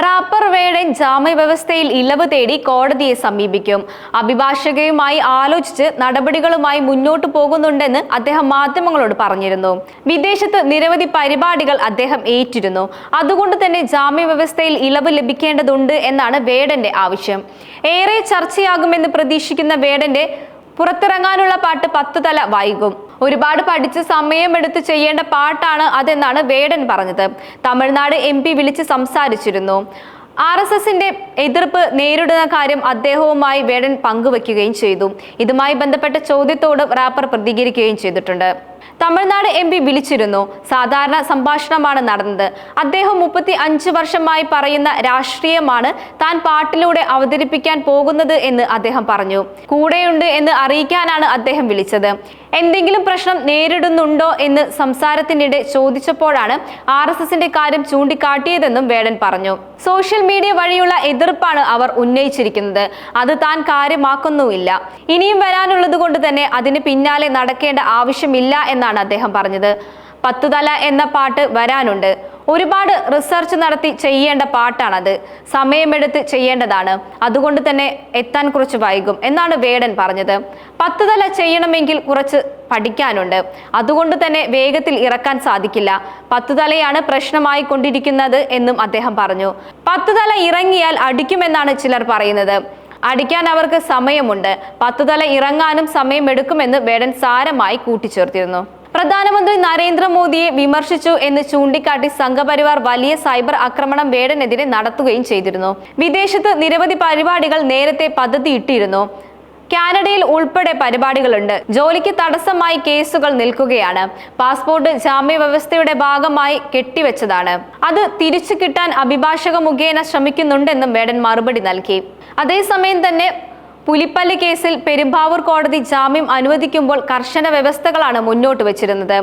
Wrapper വേടൻ ജാമ്യ വ്യവസ്ഥയിൽ ഇളവ് തേടി കോടതിയെ സമീപിക്കും. അഭിഭാഷകയുമായി ആലോചിച്ച് നടപടികളുമായി മുന്നോട്ട് പോകുന്നുണ്ടെന്ന് അദ്ദേഹം മാധ്യമങ്ങളോട് പറഞ്ഞിരുന്നു. വിദേശത്ത് നിരവധി പരിപാടികൾ അദ്ദേഹം ഏറ്റിരുന്നു. അതുകൊണ്ട് തന്നെ ജാമ്യ വ്യവസ്ഥയിൽ ഇളവ് ലഭിക്കേണ്ടതുണ്ട് എന്നാണ് വേടന്റെ ആവശ്യം. ഏറെ ചർച്ചയാകുമെന്ന് പ്രതീക്ഷിക്കുന്ന വേടന്റെ പുറത്തിറങ്ങാനുള്ള പാട്ട് പത്ത് തല വൈകും. ഒരുപാട് പഠിച്ച് സമയമെടുത്ത് ചെയ്യേണ്ട പാട്ടാണ് അതെന്നാണ് വേടൻ പറഞ്ഞത്. തമിഴ്നാട് എം പി വിളിച്ച് സംസാരിച്ചിരുന്നു. ആർ എസ് എസിന്റെ എതിർപ്പ് നേരിടുന്ന കാര്യം അദ്ദേഹവുമായി വേടൻ പങ്കുവെക്കുകയും ചെയ്തു. ഇതുമായി ബന്ധപ്പെട്ട ചോദ്യത്തോട് റാപ്പർ പ്രതികരിക്കുകയും ചെയ്തിട്ടുണ്ട്. തമിഴ്നാട് എം പി വിളിച്ചിരുന്നു. സാധാരണ സംഭാഷണമാണ് നടന്നത്. അദ്ദേഹം മുപ്പത്തി അഞ്ച് വർഷമായി പറയുന്ന രാഷ്ട്രീയമാണ് താൻ പാട്ടിലൂടെ അവതരിപ്പിക്കാൻ പോകുന്നത് എന്ന് അദ്ദേഹം പറഞ്ഞു. കൂടെയുണ്ട് എന്ന് അറിയിക്കാനാണ് അദ്ദേഹം വിളിച്ചത്. എന്തെങ്കിലും പ്രശ്നം നേരിടുന്നുണ്ടോ എന്ന് സംസാരത്തിനിടെ ചോദിച്ചപ്പോഴാണ് ആർ എസ് എസിന്റെ കാര്യം ചൂണ്ടിക്കാട്ടിയതെന്നും വേടൻ പറഞ്ഞു. സോഷ്യൽ മീഡിയ വഴിയുള്ള എതിർപ്പാണ് അവർ ഉന്നയിച്ചിരിക്കുന്നത്. അത് താൻ കാര്യമാക്കുന്നുമില്ല. ഇനിയും വരാനുള്ളത് കൊണ്ട് തന്നെ അതിന് പിന്നാലെ നടക്കേണ്ട ആവശ്യമില്ല എന്നാണ് അദ്ദേഹം പറഞ്ഞത്. പത്തുതല എന്ന പാട്ട് വരാനുണ്ട്. ഒരുപാട് റിസർച്ച് നടത്തി ചെയ്യേണ്ട പാട്ടാണത്. സമയമെടുത്ത് ചെയ്യേണ്ടതാണ്. അതുകൊണ്ട് തന്നെ എത്താൻ കുറച്ച് വൈകും എന്നാണ് വേടൻ പറഞ്ഞത്. പത്ത് തല ചെയ്യണമെങ്കിൽ കുറച്ച് പഠിക്കാനുണ്ട്. അതുകൊണ്ട് തന്നെ വേഗത്തിൽ ഇറക്കാൻ സാധിക്കില്ല. പത്ത് തലയാണ് പ്രശ്നമായി കൊണ്ടിരിക്കുന്നത് എന്നും അദ്ദേഹം പറഞ്ഞു. പത്ത് തല ഇറങ്ങിയാൽ അടിക്കുമെന്നാണ് ചിലർ പറയുന്നത്. അടിക്കാൻ അവർക്ക് സമയമുണ്ട്. പത്ത് തല ഇറങ്ങാനും സമയമെടുക്കുമെന്ന് വേടൻ സാരമായി കൂട്ടിച്ചേർത്തിരുന്നു. പ്രധാനമന്ത്രി നരേന്ദ്രമോദിയെ വിമർശിച്ചു എന്ന് ചൂണ്ടിക്കാട്ടി സംഘപരിവാർ വലിയ സൈബർ ആക്രമണം വേടനെതിരെ നടത്തുകയും ചെയ്തിരുന്നു. വിദേശത്ത് നിരവധി പരിപാടികൾ നേരത്തെ പദ്ധതിയിട്ടിരുന്നു. കാനഡയിൽ ഉൾപ്പെടെ പരിപാടികളുണ്ട്. ജോലിക്ക് തടസ്സമായി കേസുകൾ നിൽക്കുകയാണ്. പാസ്പോർട്ട് ജാമ്യ വ്യവസ്ഥയുടെ ഭാഗമായി കെട്ടിവെച്ചതാണ്. അത് തിരിച്ചു കിട്ടാൻ അഭിഭാഷക മുഖേന ശ്രമിക്കുന്നുണ്ടെന്നും വേടൻ മറുപടി നൽകി. അതേസമയം തന്നെ പുലിപ്പള്ളി കേസിൽ പെരുമ്പാവൂർ കോടതി ജാമ്യം അനുവദിക്കുമ്പോൾ കർശന വ്യവസ്ഥകളാണ് മുന്നോട്ട് വച്ചിരുന്നത്.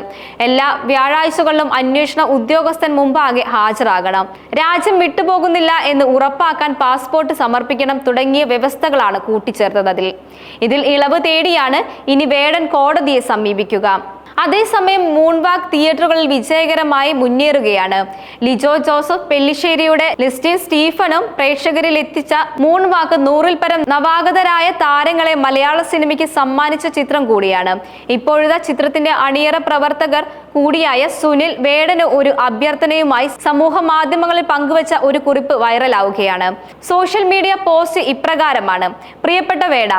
എല്ലാ വ്യാഴാഴ്ചകളിലും അന്വേഷണ ഉദ്യോഗസ്ഥൻ മുമ്പാകെ ഹാജരാകണം. രാജ്യം വിട്ടുപോകുന്നില്ല എന്ന് ഉറപ്പാക്കാൻ പാസ്പോർട്ട് സമർപ്പിക്കണം തുടങ്ങിയ വ്യവസ്ഥകളാണ് കൂട്ടിച്ചേർത്തത് അതിൽ. ഇതിൽ ഇളവ് തേടിയാണ് ഇനി വേടൻ കോടതിയെ സമീപിക്കുക. അതേസമയം മൂൺവാക്ക് തിയേറ്ററുകളിൽ വിജയകരമായി മുന്നേറുകയാണ്. ലിജോ ജോസഫ് പെല്ലിശ്ശേരിയുടെ ലിസ്റ്റിൻ സ്റ്റീഫനും പ്രേക്ഷകരിൽ എത്തിച്ച മൂൺവാക്ക് നൂറിൽ പരം നവാഗതരായ താരങ്ങളെ മലയാള സിനിമയ്ക്ക് സമ്മാനിച്ച ചിത്രം കൂടിയാണ്. ഇപ്പോഴത്തെ ചിത്രത്തിന്റെ അണിയറ പ്രവർത്തകർ കൂടിയായ സുനിൽ വേടന് ഒരു അഭ്യർത്ഥനയുമായി സമൂഹ മാധ്യമങ്ങളിൽ പങ്കുവച്ച ഒരു കുറിപ്പ് വൈറലാവുകയാണ്. സോഷ്യൽ മീഡിയ പോസ്റ്റ് ഇപ്രകാരമാണ്. പ്രിയപ്പെട്ട വേട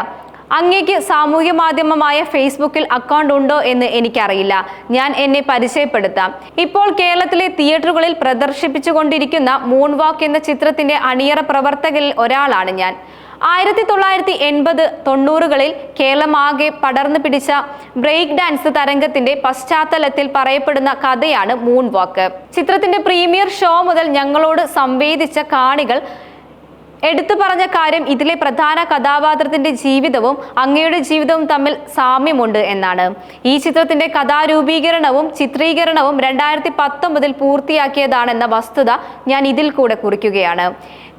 അങ്ങേക്ക് സാമൂഹ്യ മാധ്യമമായ ഫേസ്ബുക്കിൽ അക്കൗണ്ട് ഉണ്ടോ എന്ന് എനിക്കറിയില്ല. ഞാൻ എന്നെ പരിചയപ്പെടുത്താം. ഇപ്പോൾ കേരളത്തിലെ തിയേറ്ററുകളിൽ പ്രദർശിപ്പിച്ചുകൊണ്ടിരിക്കുന്ന മൂൺ വാക്ക് എന്ന ചിത്രത്തിന്റെ അണിയറ പ്രവർത്തകരിൽ ഒരാളാണ് ഞാൻ. ആയിരത്തി തൊള്ളായിരത്തി എൺപത് തൊണ്ണൂറുകളിൽ കേരളമാകെ പടർന്നു പിടിച്ച ബ്രേക്ക് ഡാൻസ് തരംഗത്തിന്റെ പശ്ചാത്തലത്തിൽ പറയപ്പെടുന്ന കഥയാണ് മൂൺ വാക്ക് ചിത്രത്തിന്റെ പ്രീമിയർ ഷോ മുതൽ ഞങ്ങളോട് സംവേദിച്ച കാണികൾ എടുത്തു പറഞ്ഞ കാര്യം ഇതിലെ പ്രധാന കഥാപാത്രത്തിന്റെ ജീവിതവും അങ്ങയുടെ ജീവിതവും തമ്മിൽ സാമ്യമുണ്ട് എന്നാണ്. ഈ ചിത്രത്തിന്റെ കഥാരൂപീകരണവും ചിത്രീകരണവും രണ്ടായിരത്തി പത്തൊമ്പതിൽ പൂർത്തിയാക്കിയതാണെന്ന വസ്തുത ഞാൻ ഇതിൽ കൂടെ കുറിക്കുകയാണ്.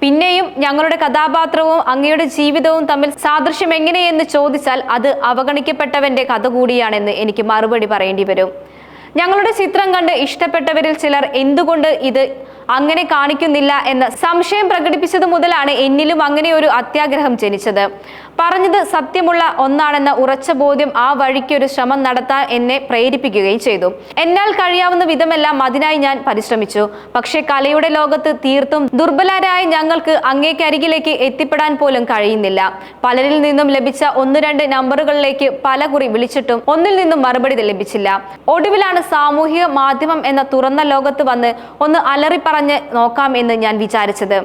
പിന്നെയും ഞങ്ങളുടെ കഥാപാത്രവും അങ്ങയുടെ ജീവിതവും തമ്മിൽ സാദൃശ്യം എങ്ങനെയെന്ന് ചോദിച്ചാൽ അത് അവഗണിക്കപ്പെട്ടവന്റെ കഥ കൂടിയാണെന്ന് എനിക്ക് മറുപടി പറയേണ്ടി വരും. ഞങ്ങളുടെ ചിത്രം കണ്ട് ഇഷ്ടപ്പെട്ടവരിൽ ചിലർ എന്തുകൊണ്ട് ഇത് അങ്ങനെ കാണിക്കുന്നില്ല എന്ന് സംശയം പ്രകടിപ്പിച്ചത് മുതലാണ് എന്നിലും അങ്ങനെ ഒരു അത്യാഗ്രഹം ജനിച്ചത്. പറഞ്ഞത് സത്യമുള്ള ഒന്നാണെന്ന ഉറച്ച ബോധ്യം ആ വഴിക്ക് ഒരു ശ്രമം നടത്താൻ എന്നെ പ്രേരിപ്പിക്കുകയും ചെയ്തു. എന്നാൽ കഴിയാവുന്ന വിധമെല്ലാം അതിനായി ഞാൻ പരിശ്രമിച്ചു. പക്ഷേ കലയുടെ ലോകത്ത് തീർത്തും ദുർബലരായ ഞങ്ങൾക്ക് അങ്ങേക്കരികിലേക്ക് എത്തിപ്പെടാൻ പോലും കഴിയുന്നില്ല. പലരിൽ നിന്നും ലഭിച്ച ഒന്ന് രണ്ട് നമ്പറുകളിലേക്ക് പല കുറി വിളിച്ചിട്ടും ഒന്നിൽ നിന്നും മറുപടി ലഭിച്ചില്ല. ഒടുവിലാണ് സാമൂഹിക മാധ്യമം എന്ന തുറന്ന ലോകത്ത് വന്ന് ഒന്ന് അലറിപ്പറഞ്ഞ് നോക്കാം എന്ന് ഞാൻ വിചാരിച്ചത്.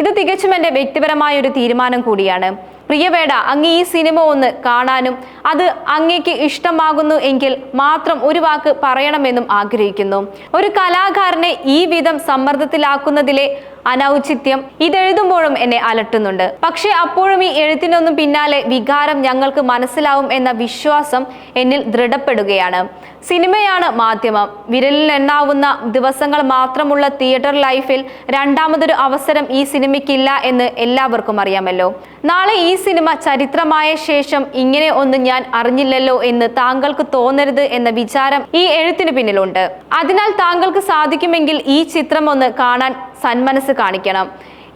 ഇത് തികച്ചും എന്റെ വ്യക്തിപരമായ ഒരു തീരുമാനം കൂടിയാണ്. പ്രിയവേട അങ്ങ് ഈ സിനിമ ഒന്ന് കാണാനും അത് അങ്ങേക്ക് ഇഷ്ടമാകുന്നു എങ്കിൽ മാത്രം ഒരു വാക്ക് പറയണമെന്നും ആഗ്രഹിക്കുന്നു. ഒരു കലാകാരനെ ഈ വിധം സമ്മർദ്ദത്തിലാക്കുന്നതിലെ അനൗചിത്യം. ഇതെഴുതുമ്പോഴും എന്നെ അലട്ടുന്നുണ്ട്. പക്ഷേ അപ്പോഴും ഈ എഴുത്തിനൊന്നും പിന്നാലെ വികാരം ഞങ്ങൾക്ക് മനസ്സിലാവും എന്ന വിശ്വാസം എന്നിൽ ദൃഢപ്പെടുകയാണ്. സിനിമയാണ് മാധ്യമം. വിരലിൽ എണ്ണാവുന്ന ദിവസങ്ങൾ മാത്രമുള്ള തിയേറ്റർ ലൈഫിൽ രണ്ടാമതൊരു അവസരം ഈ സിനിമയ്ക്കില്ല എന്ന് എല്ലാവർക്കും അറിയാമല്ലോ. നാളെ ഈ സിനിമ ചരിത്രമായ ശേഷം ഇങ്ങനെ ഒന്നും ഞാൻ അറിഞ്ഞില്ലല്ലോ എന്ന് താങ്കൾക്ക് തോന്നരുത് എന്ന വിചാരം ഈ എഴുത്തിന് പിന്നിലുണ്ട്. അതിനാൽ താങ്കൾക്ക് സാധിക്കുമെങ്കിൽ ഈ ചിത്രം ഒന്ന് കാണാൻ സന്മനസ് കാണിക്കണം.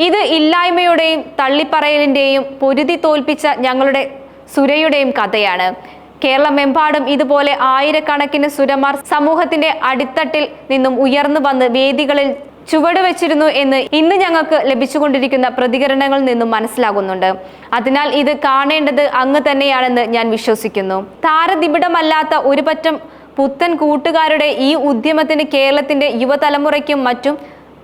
ഇത് ഇല്ലായ്മയുടെയും തള്ളിപ്പറയലിന്റെയും പൊരുതി തോൽപ്പിച്ച ഞങ്ങളുടെ സുരയുടെയും കഥയാണ്. കേരളമെമ്പാടും ഇതുപോലെ ആയിരക്കണക്കിന് സുരമാർ സമൂഹത്തിന്റെ അടിത്തട്ടിൽ നിന്നും ഉയർന്നു വന്ന് വേദികളിൽ ചുവട് വെച്ചിരുന്നു എന്ന് ഇന്ന് ഞങ്ങൾക്ക് ലഭിച്ചുകൊണ്ടിരിക്കുന്ന പ്രതികരണങ്ങളിൽ നിന്നും മനസ്സിലാകുന്നുണ്ട്. അതിനാൽ ഇത് കാണേണ്ടത് അങ്ങ് തന്നെയാണെന്ന് ഞാൻ വിശ്വസിക്കുന്നു. താരദിബിടമല്ലാത്ത ഒരു പറ്റം പുത്തൻ കൂട്ടുകാരുടെ ഈ ഉദ്യമത്തിന് കേരളത്തിന്റെ യുവതലമുറയ്ക്കും മറ്റും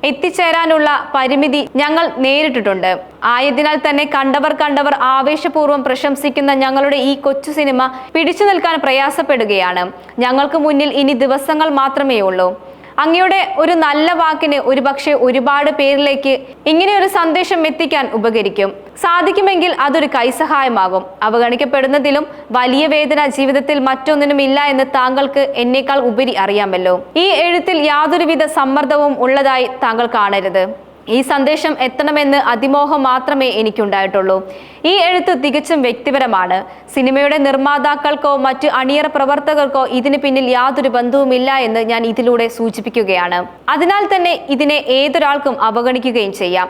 എത്തിച്ചേരാനുള്ള പരിമിതി ഞങ്ങൾ നേരിട്ടിട്ടുണ്ട്. ആയതിനാൽ തന്നെ കണ്ടവർ കണ്ടവർ ആവേശപൂർവം പ്രശംസിക്കുന്ന ഞങ്ങളുടെ ഈ കൊച്ചു സിനിമ പിടിച്ചു നിൽക്കാൻ പ്രയാസപ്പെടുകയാണ്. ഞങ്ങൾക്ക് മുന്നിൽ ഇനി ദിവസങ്ങൾ മാത്രമേ ഉള്ളൂ അങ്ങയുടെ ഒരു നല്ല വാക്കിന് ഒരുപക്ഷെ ഒരുപാട് പേരിലേക്ക് ഇങ്ങനെ ഒരു സന്ദേശം എത്തിക്കാൻ ഉപകരിക്കും. സാധിക്കുമെങ്കിൽ അതൊരു കൈസഹായമാകും. അവഗണിക്കപ്പെടുന്നതിലും വലിയ വേദന ജീവിതത്തിൽ മറ്റൊന്നിനും ഇല്ല എന്ന് താങ്കൾക്ക് എന്നേക്കാൾ ഉപരി അറിയാമല്ലോ. ഈ എഴുത്തിൽ യാതൊരുവിധ സമ്മർദ്ദവും ഉള്ളതായി താങ്കൾ കാണരുത്. ഈ സന്ദേശം എത്തണമെന്ന് അതിമോഹം മാത്രമേ എനിക്കുണ്ടായിട്ടുള്ളൂ. ഈ എഴുത്ത് തികച്ചും വ്യക്തിപരമാണ്. സിനിമയുടെ നിർമ്മാതാക്കൾക്കോ മറ്റ് അണിയറ പ്രവർത്തകർക്കോ ഇതിന് പിന്നിൽ യാതൊരു ബന്ധവുമില്ല എന്ന് ഞാൻ ഇതിലൂടെ സൂചിപ്പിക്കുകയാണ്. അതിനാൽ തന്നെ ഇതിനെ ഏതൊരാൾക്കും അവഗണിക്കുകയും ചെയ്യാം.